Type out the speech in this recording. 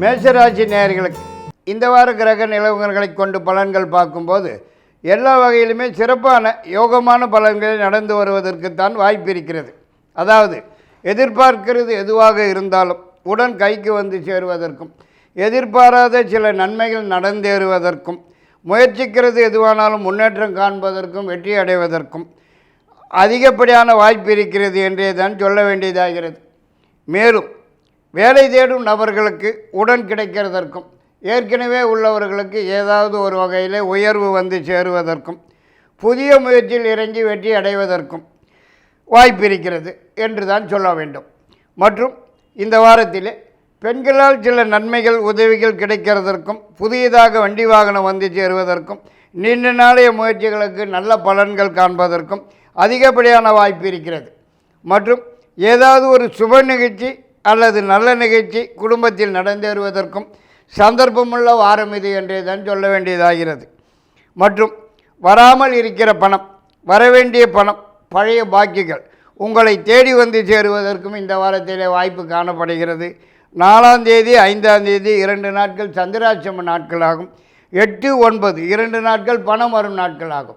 மேஷராசி நேயர்களுக்கு இந்த வார கிரக நிலவரங்களை கொண்டு பலன்கள் பார்க்கும்போது எல்லா வகையிலுமே சிறப்பான யோகமான பலன்கள் நடந்து வருவதற்குத்தான் வாய்ப்பு இருக்கிறது. அதாவது எதிர்பார்க்கிறது எதுவாக இருந்தாலும் உடன் கைக்கு வந்து சேருவதற்கும் எதிர்பாராத சில நன்மைகள் நடந்தேறுவதற்கும் முயற்சிக்கிறது எதுவானாலும் முன்னேற்றம் காண்பதற்கும் வெற்றி அடைவதற்கும் அதிகப்படியான வாய்ப்பு இருக்கிறது என்றே தான் சொல்ல வேண்டியதாகிறது. மேலும் வேலை தேடும் நபர்களுக்கு உடன் கிடைக்கிறதற்கும் ஏற்கனவே உள்ளவர்களுக்கு ஏதாவது ஒரு வகையில் உயர்வு வந்து சேருவதற்கும் புதிய முயற்சியில் இறங்கி வெற்றி அடைவதற்கும் வாய்ப்பு இருக்கிறது என்று தான் சொல்ல வேண்டும். மற்றும் இந்த வாரத்திலே பெண்களால் சில நன்மைகள் உதவிகள் கிடைக்கிறதற்கும் புதியதாக வண்டி வாகனம் வந்து சேருவதற்கும் நீண்ட நாளைய முயற்சிகளுக்கு நல்ல பலன்கள் காண்பதற்கும் அதிகப்படியான வாய்ப்பு இருக்கிறது. மற்றும் ஏதாவது ஒரு சுப நிகழ்ச்சி அல்லது நல்ல நிகழ்ச்சி குடும்பத்தில் நடந்தேறுவதற்கும் சந்தர்ப்பமுள்ள வாரம் இது என்றே தான் சொல்ல வேண்டியதாகிறது. மற்றும் வராமல் இருக்கிற பணம் வரவேண்டிய பணம் பழைய பாக்கிகள் உங்களை தேடி வந்து சேருவதற்கும் இந்த வாரத்திலே வாய்ப்பு காணப்படுகிறது. நாலாம் தேதி ஐந்தாம் தேதி இரண்டு நாட்கள் சந்திராட்சம நாட்களாகும். எட்டு ஒன்பது இரண்டு நாட்கள் பணம் வரும் நாட்களாகும்.